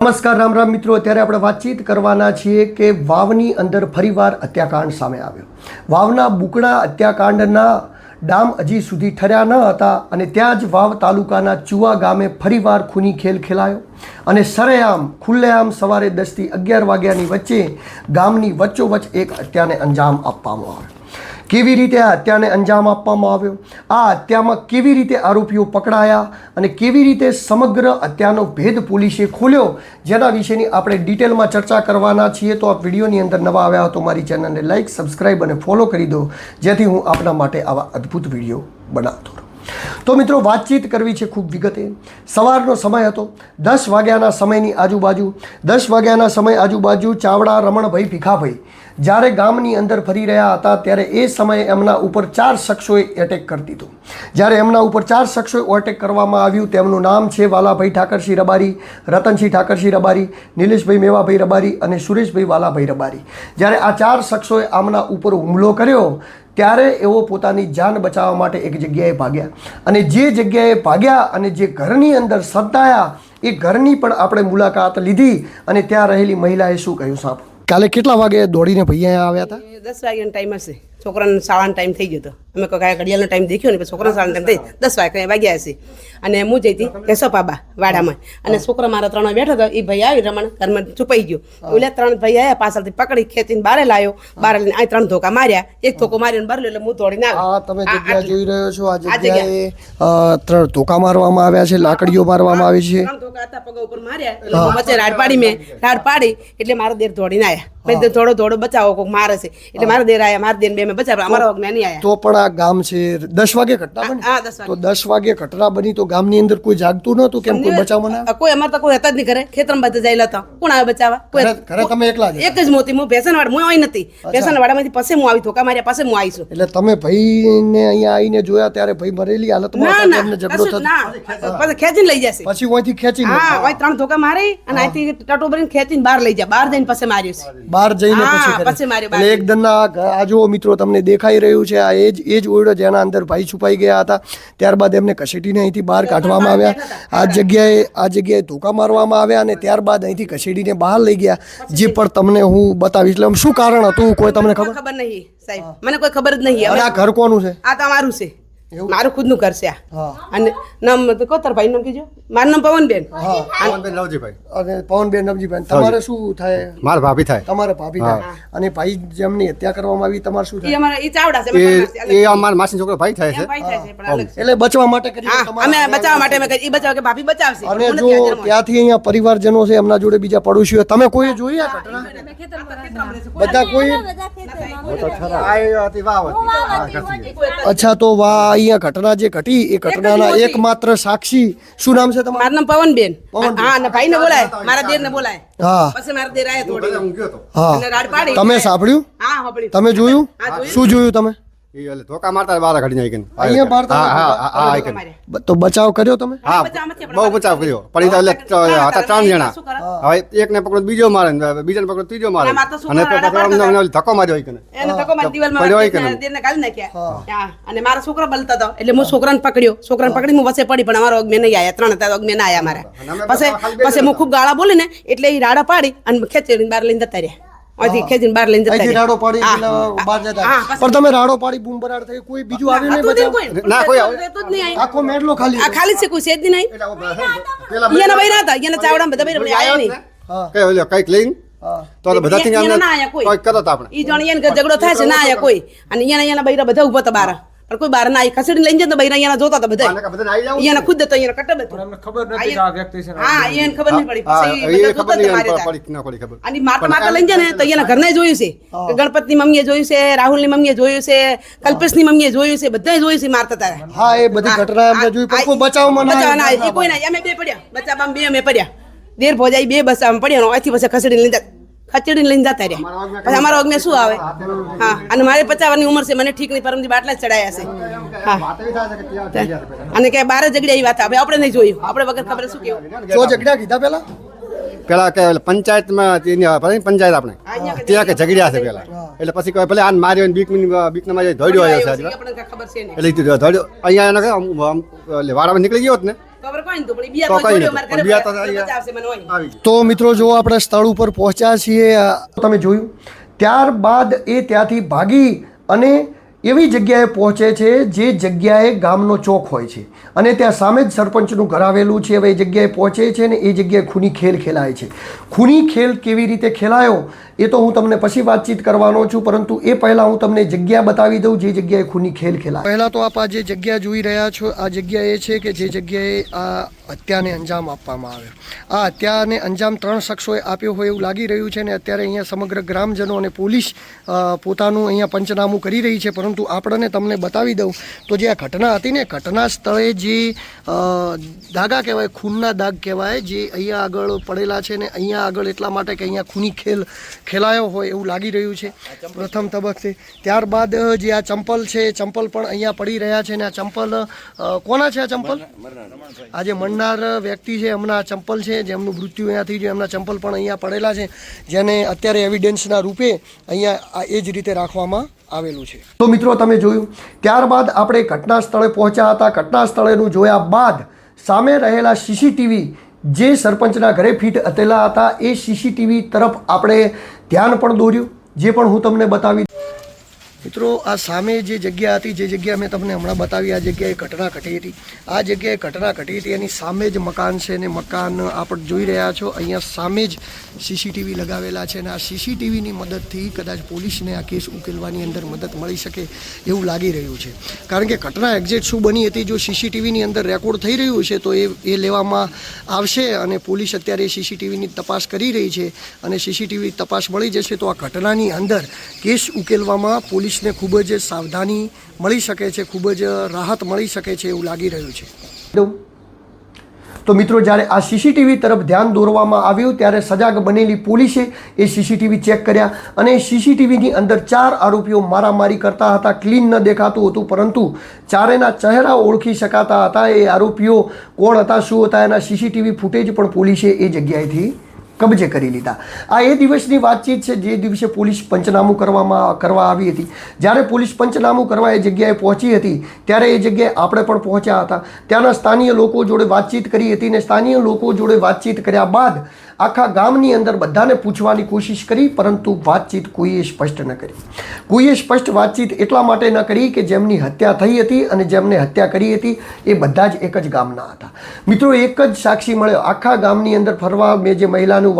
નમસ્કાર, રામ રામ મિત્રો. અત્યારે આપણે વાતચીત કરવાના છીએ કે વાવની અંદર ફરીવાર હત્યાકાંડ સામે આવ્યો. વાવના બુકડા હત્યાકાંડના ડામ હજી સુધી ઠર્યા ન હતા અને ત્યાં જ વાવ તાલુકાના ચુવા ગામે ફરીવાર ખૂની ખેલ ખેલાયો. અને સરેઆમ, ખુલ્લેઆમ સવારે દસથી અગિયાર વાગ્યાની વચ્ચે ગામની વચ્ચોવચ્ચ એક હત્યાને અંજામ આપવામાં આવ્યો. કેવી રીતે આ હત્યાને અંજામ આપવામાં આવ્યો? આ હત્યામાં કેવી રીતે આરોપીઓ પકડાયા અને કેવી રીતે સમગ્ર હત્યાનો ભેદ પોલીસે ખોલ્યો? જેના વિશેની આપણે ડિટેલમાં ચર્ચા કરવાના છીએ. તો આ વિડીયોની અંદર નવા આવ્યા તો મારી ચેનલને લાઇક સબસ્ક્રાઇબ અને ફોલો કરી દો. જેથી હું આપના માટે આવા અદ્ભુત વીડિયો બનાવતો રહું. તો મિત્રો, વાતચીત કરવી છે ખૂબ વિગતે. સવારનો સમય હતો. દસ વાગ્યાના સમયની આજુબાજુ, દસ વાગ્યાના સમય આજુબાજુ ચાવડા રમણભાઈ ભીખાભાઈ. જ્યારે ગામની અંદર ફરી રહ્યા હતા, ત્યારે એ સમયે એમના ઉપર ચાર શખ્સોએ એટેક કરી દીધો. જ્યારે એમના ઉપર ચાર શખ્સોએ એટેક કરવામાં આવ્યું, તેમનું નામ છે વાલાભાઈ ઠાકરસિંહ રબારી, રતનસિંહ ઠાકરસિંહ રબારી, નિલેશભાઈ મેવાભાઈ રબારી અને સુરેશભાઈ વાલાભાઈ રબારી. જ્યારે આ ચાર શખ્સોએ આમના ઉપર હુમલો કર્યો, ત્યારે એઓ પોતાની જાન બચાવવા માટે એક જગ્યાએ ભાગ્યા. અને જે જગ્યાએ ભાગ્યા અને જે ઘરની અંદર સંતાયા, એ ઘરની પણ આપણે મુલાકાત લીધી અને ત્યાં રહેલી મહિલાએ શું કહ્યું સાહેબ કાલે કેટલા વાગે દોડીને ભૈયા આવ્યા હતા? દસ વાગ્યાનો ટાઈમ હશે. છોકરાનો શાળાનો ટાઈમ થઈ ગયો હતો. અમે કોઈ ઘડિયાળનો ટાઈમ દેખ્યો ને છોકરાનો શાળાનો ટાઈમ થઈ દસ વાગે વાગ્યા હશે. અને હું જઈતી કેશવપાબા વાડામાં. અને છોકરા મારા ત્રણ બેઠો હતો. એ ભાઈ આવી રમણ ઘરમાં છુપાઈ ગયો. એટલે ત્રણ ભાઈ આવ્યા પાછળથી પકડી ખેંચીને બારે લાવ્યો બારે લઈને આ ત્રણ ધોકા માર્યા. એક ધોકો માર્યો ને બરલો એટલે હું દોડીને આવ્યો. તમે જગ્યા જોઈ રહ્યો છો. આ જગ્યાએ ત્રણ ધોકા મારવામાં આવ્યા છે લાકડીઓ મારવામાં આવી છે. ત્રણ ધોકા હતા પગ ઉપર માર્યા. એટલે વચ્ચે રાડ પાડી મેં. રાડ પાડી. એટલે મારો દેર દોડીને આવ્યા પછી તે થોડો થોડો બચાવો કોક મારે છે. એટલે મારા દેર આવ્યા મારા દેર બે મેં બચાવ્યા અમારા જ્ઞાની આયા. તો પણ આ ગામ છે દસ વાગે ઘટના બની તો દસ વાગે ઘટના બની તો ગામની અંદર કોઈ જાગતું નહોતું કેમ કોઈ બચાવવા ના કોઈ અમારે તો કોઈ હતા જ નહીં ઘરે. ખેતરમાં બધા જયેલા હતા. કોણ આવે બચાવવા? કોઈ ઘરે- તમે એકલા જ એક જ મોતી હું ભેસનવાડ હું આવી નથી. ભેસનવાડામાંથી પછી હું આવી ધોકા માર્યા પાસે હું આવીશું એટલે તમે ભાઈને અહીંયા આવીને જોયા ત્યારે ભાઈ મરેલી હાલતમાં ના હતા ઝઘડો થતો? પછી ખેંચીને લઈ જશે. પછી અહીંથી ખેંચીને. હા ઓય ત્રણ ધોકા મારી અને અહીંથી ટટો ભરીને ખેંચીને બહાર લઈ જા. બહાર જઈને પછી માર્યો છે. બહાર જઈને પછી પછી માર્યો એટલે એક ઘ- આ જુઓ મિત્રો તમને દેખાઈ રહ્યું છે. આ એ જ એ જ ઓરડો જેના અંદર ભાઈ છુપાઈ ગયા હતા. ત્યારબાદ એમને કસેટીને અહીંથી બહાર કાઢવામાં આવ્યા. આ જગ્યાએ આ જગ્યાએ ધોકા મારવામાં આવ્યા અને ત્યારબાદ અહીંથી કસેટીને બહાર લઈ ગયા. જે પણ તમને હું બતાવીશ. એટલે શું કારણ હતું? કોઈ તમને ખબર? ખબર નહીં સાહેબ. મને કોઈ ખબર જ નહીં. આ ઘર કોનું છે? આ તમારું છે. મારું ખુદનું ઘર છે આ. અને નામ તો કોતર ભાઈ નામ કીજો મારું નામ પવનબેન. પવનબેન નવજીભાઈ. અને પવનબેન નવજીભાઈ. તમારે શું થાય? મારા ભાભી થાય. તમારે ભાભી થાય. અને ભાઈ જેમની હત્યા કરવામાં આવી તમારે શું થાય? અમારા ઈ ચાવડા છે. એ અમાર માસીનો છોકરો ભાઈ થાય છે. એટલે બચવા માટે કરી અમે બચાવવા માટે અમે ઈ બચાવ કે ભાભી બચાવશે. અને જો. ત્યાંથી અહીંયા પરિવારજનો છે એમના જોડે બીજા પડોશીઓ તમે કોઈ જોઈ આ ઘટના? બધા કોઈ. અચ્છા તો વા અહીંયા ઘટના જે ઘટી એ ઘટનાના. એકમાત્ર સાક્ષી શું નામ છે તમારું? મારું નામ પવનબેન. હા અને ભાઈ ને બોલાય. મારા દેર ને બોલાય. હા. પછી મારા દેર આયા થોડી. હું. તમે સાંભળ્યું? હા સાંભળ્યું. તમે જોયું. શું જોયું તમે? તો બચાવ કર્યો તમે? હા બહુ બચાવ કર્યો. પણ એટલે હતા ત્રણ જણા. કરે? હવે પકડો બીજો મારે ને પકડો ત્રીજો મારે. અને ધક્કો માર્યો અને મારો છોકરો બલતો હતો. એટલે હું છોકરાને પકડ્યો. છોકરાને પકડી હું વચ્ચે પડી પણ અમારો અગમે નહીં આયા. ત્રણ હતા અગમે ના આયા મારા. પછી પછી હું ખૂબ ગાળા બોલી ને એટલે એ રાડા પાડી અને ખેંચી બહાર લઈને જતા રહ્યા. અહીંથી ખેંચીને બહાર લઈને જતા અહીંથી રાડો પાડી. બહાર જતા હા, પણ તમે રાડો પાડી બૂમ બરાડ થઈ કોઈ બીજું આવ્યું નહીં હતું નહીં બચાવ? કોઈ. ના, કોઈ રહેતું જ નહીં અહીં. આખો મેડલો ખાલી આ ખાલી છે કોઈ છે જ નહીં. એટલે પેલા અહીંયાના બૈરા હતા અહીંયાના ચાવડા બધા બૈરા આવ્યા નહીં. હા કઈ ઓલો કંઈક લઈને? હા. તો તો બધા થી અહીંયા ના આયા કોઈ. કંઈક કરત આપણે. ઈ જણ અહીંયા ઝઘડો થાય છે ના આયા કોઈ. અને અહીંયા અહીંયા બૈરા બધા ઊભા હતા બાર પણ કોઈ બાર ના આવી ખસેડીને લઈને જતો ભાઈ અહીંયા જોતા હતા બધા? અહીંયા ખુદ હતો અહીંયા કટબ હતું ખબર નથી કે આ વ્યક્તિ છે હા અહીંયા ખબર નહીં પડી. પછી એ બધા ખબર જોતા નહીં પડી ના પડી ખબર. અને માતા માતા લઈને જાય ને તો એના ઘરને જોયું છે. કે ગણપતની મમ્મીએ જોયું છે રાહુલની મમ્મીએ જોયું છે કલ્પેશની મમ્મીએ જોયું છે બધાએ જોયું છે મારતા હતા હા એ બધી ઘટના એમને જોઈ પણ કોઈ બચાવમાં ના. એ કોઈ ના અમે બે પડ્યા. બચાવવામાં બે અમે પડ્યા. દેર ભોજાઈ બે બચાવવામાં પડ્યા ને અહીંથી પછી ખસેડીને લઈને ખસેડીને લઈને જતા રહ્યા. પછી અમારા અગ્નિ શું આવે? હા અને મારે પચાવવાની ઉંમર છે મને ઠીક નહીં પરમથી બાટલા જ ચડાયા છે. હા. અને કે બારે ઝઘડ્યા એવી વાત હવે આપણે નહીં જોયું. આપણે વગર ખબર શું કેવું. જો ઝઘડ્યા કીધા પેલા? પેલા કે પંચાયતમાં પંચાયત આપણે. ત્યાં કે ઝઘડ્યા છે પેલા. એટલે પછી કહે ભલે આને માર્યો બીક બીક ના માર્યો ધોડ્યો આવ્યો છે આજે. આપણને કાંઈ ખબર છે નહીં. એટલે ધોડ્યો. અહીંયા એટલે વાળામાં નીકળી ગયો હોત ને. તો મિત્રો જો આપણે સ્થળ ઉપર પહોંચ્યા છીએ તમે જોયું. ત્યારબાદ એ ત્યાંથી ભાગી અને એવી જગ્યાએ પહોંચે છે જે જગ્યાએ ગામનો ચોક હોય છે. અને ત્યાં સામે જ સરપંચનું ઘર આવેલું છે. હવે એ જગ્યાએ પહોંચે છે ને એ જગ્યાએ ખૂની ખેલ ખેલાય છે. ખૂની ખેલ કેવી રીતે ખેલાયો એ તો હું તમને પછી વાતચીત કરવાનો છું, પરંતુ એ પહેલાં હું તમને જગ્યા બતાવી દઉં જે જગ્યાએ ખૂની ખેલ ખેલાય. પહેલાં તો આપ આ જે જગ્યા જોઈ રહ્યા છો, આ જગ્યા એ છે કે જે જગ્યાએ આ હત્યાને અંજામ આપવામાં આવ્યો આ હત્યાને અંજામ ત્રણ શખ્સોએ આપ્યો હોય એવું લાગી રહ્યું છે ને અત્યારે અહીંયા સમગ્ર ગ્રામજનો અને પોલીસ પોતાનું અહીંયા પંચનામું કરી રહી છે. પરંતુ આપણને તમને બતાવી દઉં તો જે આ ઘટના હતી ને ઘટના સ્થળે જે ધાગા કહેવાય ખૂનના દાગ કહેવાય જે અહીંયા આગળ પડેલા છે ને અહીંયા આગળ એટલા માટે કે અહીંયા ખૂની ખેલ ખેલાયો હોય એવું લાગી રહ્યું છે. પ્રથમ તબક્કે. ત્યારબાદ જે આ ચંપલ છે ચંપલ પણ અહીંયા પડી રહ્યા છે ને આ ચંપલ કોના છે આ ચંપલ? આજે જે મરનાર વ્યક્તિ છે, એમના ચંપલ છે જેમનું મૃત્યુ અહીંયા થઈ ગયું એમના ચંપલ પણ અહીંયા પડેલા છે, જેને અત્યારે એવિડન્સના રૂપે અહીંયા એ જ રીતે રાખવામાં આવેલું છે. તો મિત્રો તમે જોયું, ત્યારબાદ આપણે ઘટના સ્થળે પહોંચ્યા હતા. ઘટના સ્થળેનું જોયા બાદ સામે રહેલા સીસીટીવી જે સરપંચના ઘરે ફિટ હતેલા હતા, એ સીસીટીવી તરફ આપણે ધ્યાન પણ દોર્યું, જે પણ હું તમને બતાવી મિત્રો, આ સામે જે જગ્યા હતી, જે જગ્યા મેં તમને હમણાં બતાવી, આ જગ્યાએ ઘટના ઘટી હતી. આ જગ્યાએ ઘટના ઘટી હતી, એની સામે જ મકાન છે ને મકાન આપણે જોઈ રહ્યા છો. અહીંયા સામે જ સીસીટીવી લગાવેલા છે અને આ સીસીટીવીની મદદથી કદાચ પોલીસને આ કેસ ઉકેલવાની અંદર મદદ મળી શકે એવું લાગી રહ્યું છે. કારણ કે ઘટના એક્ઝેક્ટ શું બની હતી, જો સીસીટીવીની અંદર રેકોર્ડ થઈ રહ્યું છે, તો એ એ લેવામાં આવશે અને પોલીસ અત્યારે સીસીટીવીની તપાસ કરી રહી છે અને સીસીટીવી તપાસ મળી જશે, તો આ ઘટનાની અંદર કેસ ઉકેલવામાં પોલીસને ખૂબ જ સાવધાની મળી શકે છે, ખૂબ જ રાહત મળી શકે છે એવું લાગી રહ્યું છે. તો મિત્રો, જ્યારે આ સીસીટીવી તરફ ધ્યાન દોરવામાં આવ્યું, ત્યારે સજાગ બનેલી પોલીસે એ સીસીટીવી ચેક કર્યા અને સીસીટીવીની અંદર ચાર આરોપીઓ મારામારી કરતા હતા. ક્લીન ન દેખાતું હતું, પરંતુ ચારેના ચહેરા ઓળખી શકાતા હતા. એ આરોપીઓ કોણ હતા, શું હતા, એના સીસીટીવી ફૂટેજ પણ પોલીસે એ જગ્યાએથી કબજે કરી લીધા. આ એ દિવસની વાતચીત છે, જે દિવસે પોલીસ પંચનામું કરવામાં, કરવા આવી હતી. જ્યારે પોલીસ પંચનામું કરવા એ જગ્યાએ પહોંચી હતી, ત્યારે એ જગ્યાએ આપણે પણ પહોંચ્યા હતા. ત્યાંના સ્થાનીય લોકો જોડે વાતચીત કરી હતી ને સ્થાનીય લોકો જોડે વાતચીત કર્યા બાદ આખા ગામની અંદર બધાને પૂછવાની કોશિશ કરી, પરંતુ વાતચીત કોઈએ સ્પષ્ટ ન કરી. કોઈએ સ્પષ્ટ વાતચીત એટલા માટે ન કરી કે જેમની હત્યા થઈ હતી અને જેમને હત્યા કરી હતી, એ બધા જ એક જ ગામના હતા. મિત્રો, એક જ સાક્ષી મળ્યો. આખા ગામની અંદર ફરવા મેં જે મહિલાનું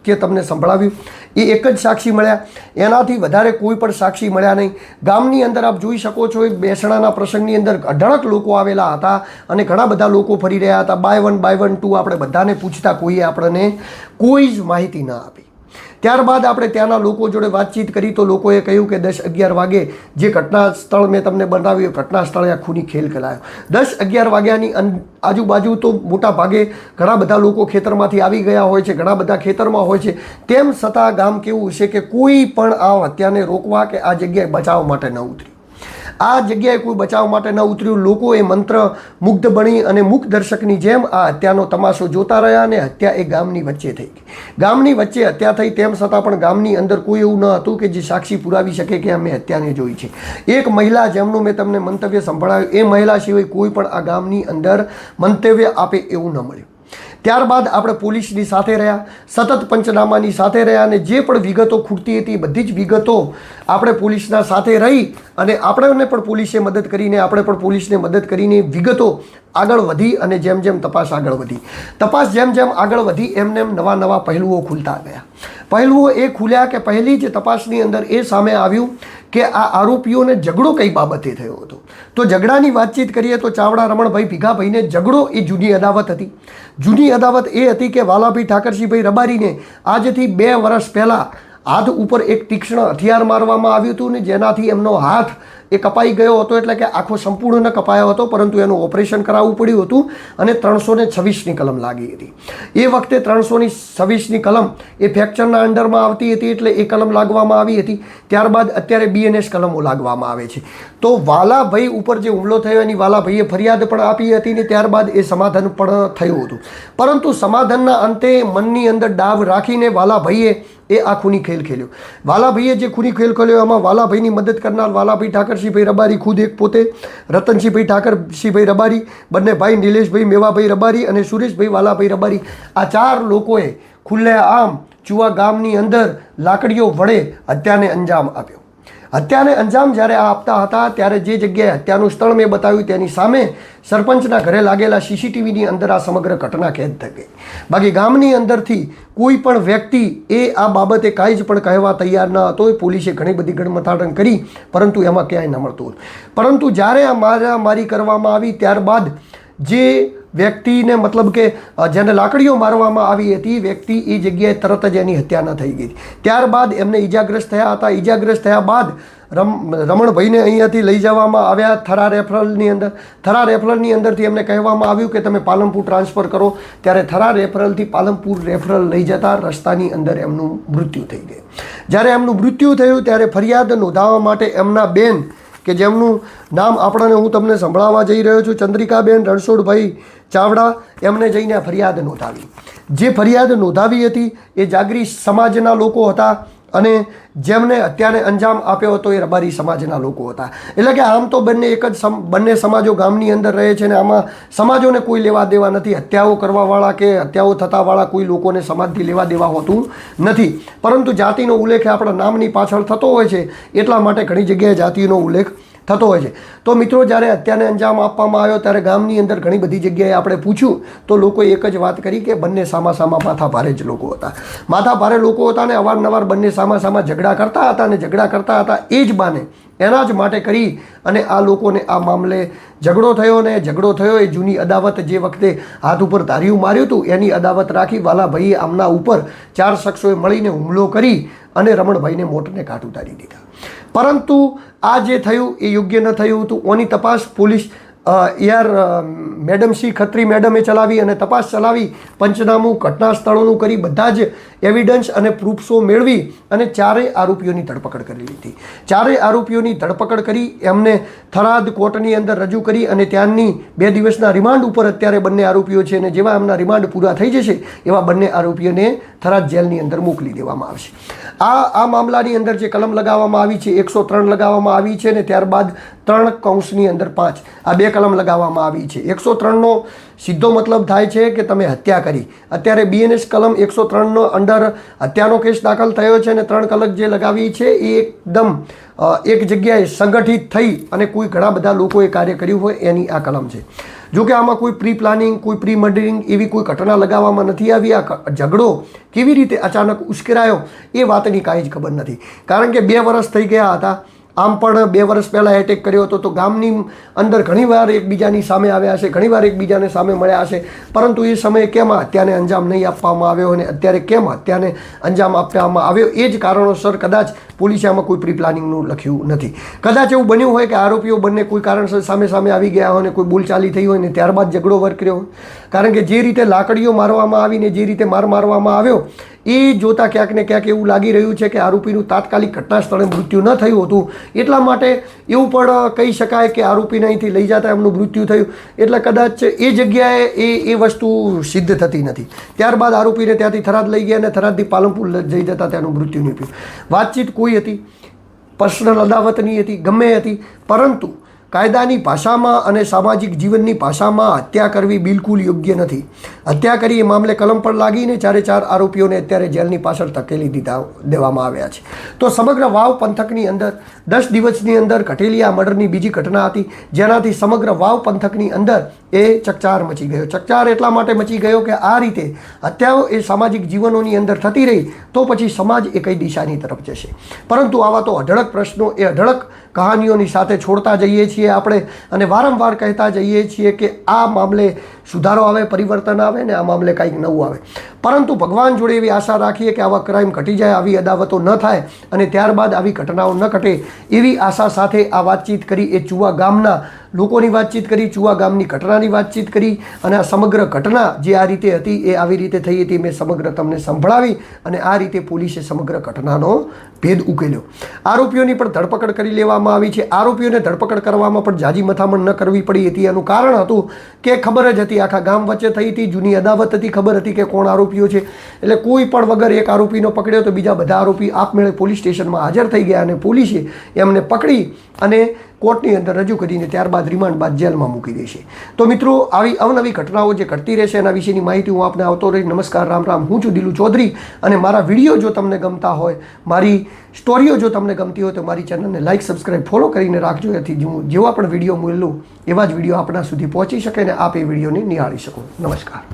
વાક્ય તમને સંભળાવ્યું. એ એક જ સાક્ષી મળ્યા. એનાથી વધારે કોઈ પણ સાક્ષી મળ્યા નહીં. ગામની અંદર આપ જોઈ શકો છો એ બેસણાના પ્રસંગની અંદર અઢળક લોકો આવેલા હતા અને ઘણા બધા લોકો ફરી રહ્યા હતા. By one by one to આપણે બધાને પૂછતા, કોઈએ આપણને કોઈ જ માહિતી ન આપી. ત્યારબાદ આપણે ત્યાંના લોકો જોડે વાતચીત કરી તો લોકોએ કહ્યું કે દસ અગિયાર વાગે જે ઘટના સ્થળ મેં તમને બનાવ્યું ઘટના સ્થળે આ ખૂની ખેલ ખેલાયો દસ અગિયાર વાગ્યાની આજુબાજુ તો મોટા ભાગે ઘણા બધા લોકો ખેતરમાંથી આવી ગયા હોય છે, ઘણા બધા ખેતરમાં હોય છે. તેમ છતાં ગામ કેવું છે કે કોઈ પણ આ હત્યાને રોકવા કે આ જગ્યાએ બચાવવા માટે ન ઉતરી. આ જગ્યાએ કોઈ બચાવ માટે ન ઉતર્યું. લોકો એ મંત્ર મુગ્ધ બની અને મૂક દર્શકની જેમ આ હત્યાનો તમાશો જોતા રહ્યા અને હત્યા એ ગામની વચ્ચે થઈ ગઈ. ગામની વચ્ચે હત્યા થઈ તેમ છતાં પણ ગામની અંદર કોઈ એવું ન હતું કે જે સાક્ષી પુરાવી શકે કે અમે હત્યાને જોઈ છે. એક મહિલા જેમનું મેં તમને મંતવ્ય સંભળાવ્યું, એ મહિલા સિવાય કોઈ પણ આ ગામની અંદર મંતવ્ય આપે એવું ન મળ્યું. ત્યારબાદ આપણે પોલીસની સાથે રહ્યા, સતત પંચનામાની સાથે રહ્યા અને જે પણ વિગતો ખૂટતી હતી બધી જ વિગતો આપણે પોલીસના સાથે રહી અને આપણને પણ પોલીસે મદદ કરીને, આપણે પણ પોલીસને મદદ કરીને વિગતો આગળ વધી અને જેમ જેમ તપાસ આગળ વધી. તપાસ જેમ જેમ આગળ વધી, એમ નવા નવા પહેલુઓ ખુલતા ગયા. પહેલુઓ એ ખુલ્યા કે પહેલી જ તપાસની અંદર એ સામે આવ્યું કે આ આરોપીઓને ઝઘડો કઈ બાબતે થયો હતો. તો ઝઘડાની વાતચીત કરીએ તો ચાવડા રમણભાઈ ભીખાભાઈને ઝઘડો એ જૂની અદાવત હતી. જૂની અદાવત એ હતી કે વાલાભાઈ ઠાકરસિંહભાઈ રબારીને આજથી બે વર્ષ પહેલાં હાથ ઉપર એક તીક્ષ્ણ હથિયાર મારવામાં આવ્યું હતું ને જેનાથી એમનો હાથ એ કપાઈ ગયો હતો એટલે કે આખો સંપૂર્ણ કપાયો હતો, પરંતુ એનું ઓપરેશન કરાવવું પડ્યું હતું અને ત્રણસો ને છવ્વીસની કલમ લાગી હતી. એ વખતે ત્રણસોની છવ્વીસની કલમ એ ફ્રેક્ચરના અંડરમાં આવતી હતી એટલે એ કલમ લાગવામાં આવી હતી. ત્યારબાદ અત્યારે બીએનએસ કલમો લાગવામાં આવે છે. તો વાલાભાઈ ઉપર જે હુમલો થયો, એની વાલાભાઈએ ફરિયાદ પણ આપી હતી ને ત્યારબાદ એ સમાધાન પણ થયું હતું. પરંતુ સમાધાનના અંતે મનની અંદર ડાવ રાખીને વાલાભાઈએ એ આ ખૂની ખેલ ખેલ્યો. વાલાભાઈએ જે ખૂની ખેલ ખેલ્યો, એમાં વાલાભાઈની મદદ કરનાર વાલાભાઈ ઠાકર ઠાકરસિંહભાઈ રબારી ખુદ એક પોતે, રતનસિંહભાઈ ઠાકરસિંહભાઈ રબારી, બંને ભાઈ નિલેશભાઈ, મેવાભાઈ રબારી અને સુરેશભાઈ વાલાભાઈ રબારી. આ ચાર લોકોએ ખુલ્લે આમ ચુવા ગામની અંદર લાકડીઓ વડે હત્યાને અંજામ આપ્યો. હત્યાને અંજામ જ્યારે આ આપતા હતા, ત્યારે જે જગ્યાએ હત્યાનું સ્થળ મેં બતાવ્યું તેની સામે સરપંચના ઘરે લાગેલા સીસીટીવીની અંદર આ સમગ્ર ઘટના કેદ થઈ ગઈ. બાકી ગામની અંદરથી કોઈ પણ વ્યક્તિ એ આ બાબતે કાંઈ જ પણ કહેવા તૈયાર ન હતો. એ પોલીસે ઘણી બધી ગણમથાટન કરી, પરંતુ એમાં ક્યાંય ન મળતું પરંતુ જ્યારે આ મારામારી કરવામાં આવી, ત્યારબાદ જે વ્યક્તિને મતલબ કે જેને લાકડીઓ મારવામાં આવી હતી, વ્યક્તિ એ જગ્યાએ તરત જ એની હત્યા ન થઈ ગઈ. ત્યારબાદ એમને ઈજાગ્રસ્ત થયા હતા. ઈજાગ્રસ્ત થયા બાદ રમ, રમણભાઈને અહીંયાથી લઈ જવામાં આવ્યા થરા રેફરલની અંદર. થરા રેફરલની અંદરથી એમને કહેવામાં આવ્યું કે, તમે પાલનપુર ટ્રાન્સફર કરો. ત્યારે થરા રેફરલથી પાલનપુર રેફરલ લઈ જતા રસ્તાની અંદર એમનું મૃત્યુ થઈ ગયું. જ્યારે એમનું મૃત્યુ થયું, ત્યારે ફરિયાદ નોંધાવવા માટે એમના બેન કે જેમનું નામ આપણને હું તમને સંભળાવવા જઈ રહ્યો છું, ચંદ્રિકાબેન રણછોડભાઈ ચાવડા, એમને જઈને ફરિયાદ નોંધાવી. જે ફરિયાદ નોંધાવી હતી એ જાગરી સમાજના લોકો હતા અને જેમને અત્યારે અંજામ આપ્યો હતો એ રબારી સમાજના લોકો હતા. એટલે કે આમ તો બંને એક જ સમ, બંને સમાજો ગામની અંદર રહે છે ને આમાં સમાજોને કોઈ લેવા દેવા નથી. હત્યાઓ કરવાવાળા કે હત્યાઓ થતાવાળા કોઈ લોકોને સમાજથી લેવા દેવા હોતું નથી. પરંતુ જાતિનો ઉલ્લેખ આપણા નામની પાછળ થતો હોય છે. એટલા માટે ઘણી જગ્યાએ જાતિનો ઉલ્લેખ થતો હોય છે. તો મિત્રો, જ્યારે હત્યાને અંજામ આપવામાં આવ્યો, ત્યારે ગામની અંદર ઘણી બધી જગ્યાએ આપણે પૂછ્યું, તો લોકોએ એક જ વાત કરી કે બંને સામા સામા માથા ભારે જ લોકો હતા. માથા ભારે લોકો હતા ને અવારનવાર બંને સામા સામા ઝઘડા કરતા હતા અને ઝઘડા કરતા હતા એ જ બાને એના જ માટે કરી અને આ લોકોને આ મામલે ઝઘડો થયો ને ઝઘડો થયો એ જૂની અદાવત જે વખતે હાથ ઉપર ધાર્યું માર્યું હતું, એની અદાવત રાખી વાલાભાઈએ આમના ઉપર ચાર શખ્સોએ મળીને હુમલો કરી અને રમણભાઈને મોટને કાઢ ઉતારી દીધા. પરંતુ આ જે થયું એ યોગ્ય ન થયું હતું. ઓની તપાસ પોલીસ યાર મેડમ શ્રી ખત્રી મેડમે ચલાવી અને તપાસ ચલાવી, પંચનામું, ઘટના સ્થળોનું કરી બધા જ એવિડન્સ અને પ્રૂફ્સો મેળવી અને ચારેય આરોપીઓની ધરપકડ કરી લીધી. ચારેય આરોપીઓની ધરપકડ કરી, એમને થરાદ કોર્ટની અંદર રજૂ કરી અને ત્યાંની બે દિવસના રિમાન્ડ ઉપર અત્યારે બંને આરોપીઓ છે અને જેવા એમના રિમાન્ડ પૂરા થઈ જશે, એવા બંને આરોપીઓને થરાદ જેલની અંદર મોકલી દેવામાં આવશે. આ આ મામલાની અંદર જે કલમ લગાવવામાં આવી છે, એકસો ત્રણ લગાવવામાં આવી છે ને ત્યારબાદ ત્રણ કૌંસની અંદર પાંચ. આ બે કલમ લગાવવામાં આવી છે. એકસો ત્રણનો સીધો મતલબ થાય છે કે તમે હત્યા કરી. અત્યારે બીએનએસ કલમ એકસો ત્રણનો અંડર હત્યાનો કેસ દાખલ થયો છે અને ત્રણ કલક જે લગાવી છે એ એકદમ એક જગ્યાએ સંગઠિત થઈ અને કોઈ ઘણા બધા લોકોએ કાર્ય કર્યું હોય એની આ કલમ છે. જો કે આમાં કોઈ પ્રી પ્લાનિંગ કોઈ પ્રી મર્ડરિંગ એવી કોઈ ઘટના લગાવવામાં નથી આવી, આ ઝઘડો કેવી રીતે અચાનક ઉશ્કેરાયો એ વાતની કાંઈ જ ખબર નથી. કારણ કે બે વર્ષ થઈ ગયા હતા આમ પણ બે વર્ષ પહેલાં એટેક કર્યો હતો, તો ગામની અંદર ઘણીવાર એકબીજાની સામે આવ્યા હશે, ઘણીવાર એકબીજાને સામે મળ્યા હશે. પરંતુ એ સમયે કેમ હત્યાને અંજામ નહીં આપવામાં આવ્યો અને અત્યારે કેમ હત્યાને અંજામ આપવામાં આવ્યો? એ જ કારણોસર કદાચ પોલીસે આમાં કોઈ પ્રી પ્લાનિંગનું લખ્યું નથી. કદાચ એવું બન્યું હોય કે આરોપીઓ બંને કોઈ કારણસર સામે સામે આવી ગયા હોય ને કોઈ બોલચાલી થઈ હોય ને ત્યારબાદ ઝઘડો વર્ક્યો હોય. કારણ કે જે રીતે લાકડીઓ મારવામાં આવીને, જે રીતે માર મારવામાં આવ્યો એ જોતાં ક્યાંક ને ક્યાંક એવું લાગી રહ્યું છે કે આરોપીનું તાત્કાલિક ઘટના સ્થળે મૃત્યુ ન થયું હતું. એટલા માટે એવું પણ કહી શકાય કે આરોપીને અહીંથી લઈ જતા એમનું મૃત્યુ થયું. એટલે કદાચ એ જગ્યાએ એ એ વસ્તુ સિદ્ધ થતી નથી. ત્યારબાદ આરોપીને ત્યાંથી થરાદ લઈ ગયા અને થરાદથી પાલનપુર જઈ જતા તેનું મૃત્યુ નીપ્યું વાતચીત કોઈ હતી? પર્સનલ અદાવતની હતી, ગમે હતી, પરંતુ કાયદાની ભાષામાં અને સામાજિક જીવનની ભાષામાં હત્યા કરવી બિલકુલ યોગ્ય નથી. હત્યા કરી એ મામલે કલમ પર લાગીને ચારે ચાર આરોપીઓને અત્યારે જેલની પાછળ ધકેલી દીધા દેવામાં આવ્યા છે. તો સમગ્ર વાવ પંથકની અંદર દસ દિવસની અંદર ઘટેલી આ મર્ડરની બીજી ઘટના હતી. જેનાથી સમગ્ર વાવ પંથકની અંદર એ ચકચાર મચી ગયો. ચકચાર એટલા માટે મચી ગયો કે આ રીતે હત્યાઓ એ સામાજિક જીવનોની અંદર થતી રહી તો પછી સમાજ એ કઈ દિશાની તરફ જશે. પરંતુ આવા તો અઢળક પ્રશ્નો એ અઢળક કહાનીઓની સાથે છોડતા જઈએ છીએ. આપણે અને વારંવાર કહેતા જઈએ છીએ કે આ મામલે સુધારો આવે, પરિવર્તન આવે ને આ મામલે કંઈક નવું આવે. પરંતુ ભગવાન જોડે એવી આશા રાખીએ કે આવા ક્રાઇમ ઘટી જાય, આવી અદાવતો ન થાય અને ત્યારબાદ આવી ઘટનાઓ ન ઘટે એવી આશા સાથે આ વાતચીત કરી એ ચુવા ગામના લોકોની વાતચીત કરી, ચુવા ગામની ઘટનાની વાતચીત કરી અને આ સમગ્ર ઘટના જે આ રીતે હતી એ આવી રીતે થઈ હતી મેં સમગ્ર તમને સંભળાવી અને આ રીતે પોલીસે સમગ્ર ઘટનાનો ભેદ ઉકેલ્યો. આરોપીઓની પણ ધરપકડ કરી લેવામાં આવી છે. આરોપીઓને ધરપકડ કરવામાં પણ જાજી મથામણ ન કરવી પડી. હતી એનું કારણ હતું કે ખબર જ હતી, આખા ગામ વચ્ચે થઈ હતી, જૂની અદાવત હતી, ખબર હતી કે કોણ આરોપીઓ છે. એટલે કોઈ પણ વગર એક આરોપીનો પકડ્યો તો બીજા બધા આરોપી આપમેળે પોલીસ સ્ટેશનમાં હાજર થઈ ગયા અને પોલીસે એમને પકડી અને કોર્ટની અંદર રજૂ કરીને ત્યારબાદ રિમાન્ડ બાદ જેલમાં મૂકી દેશે. તો મિત્રો, આવી અવનવી ઘટનાઓ જે ઘટતી રહેશે એના વિશેની માહિતી હું આપને આવતો રહી નમસ્કાર, રામ રામ. હું છું દિલુ ચૌધરી અને મારા વીડિયો જો તમને ગમતા હોય, મારી સ્ટોરીઓ જો તમને ગમતી હોય, તો મારી ચેનલને લાઇક સબસ્ક્રાઇબ, ફોલો કરીને રાખજો. એથી હું જેવા પણ વીડિયો મૂલું એવા જ વીડિયો આપણા સુધી પહોંચી શકે અને આપ એ વિડીયોને નિહાળી શકો. નમસ્કાર.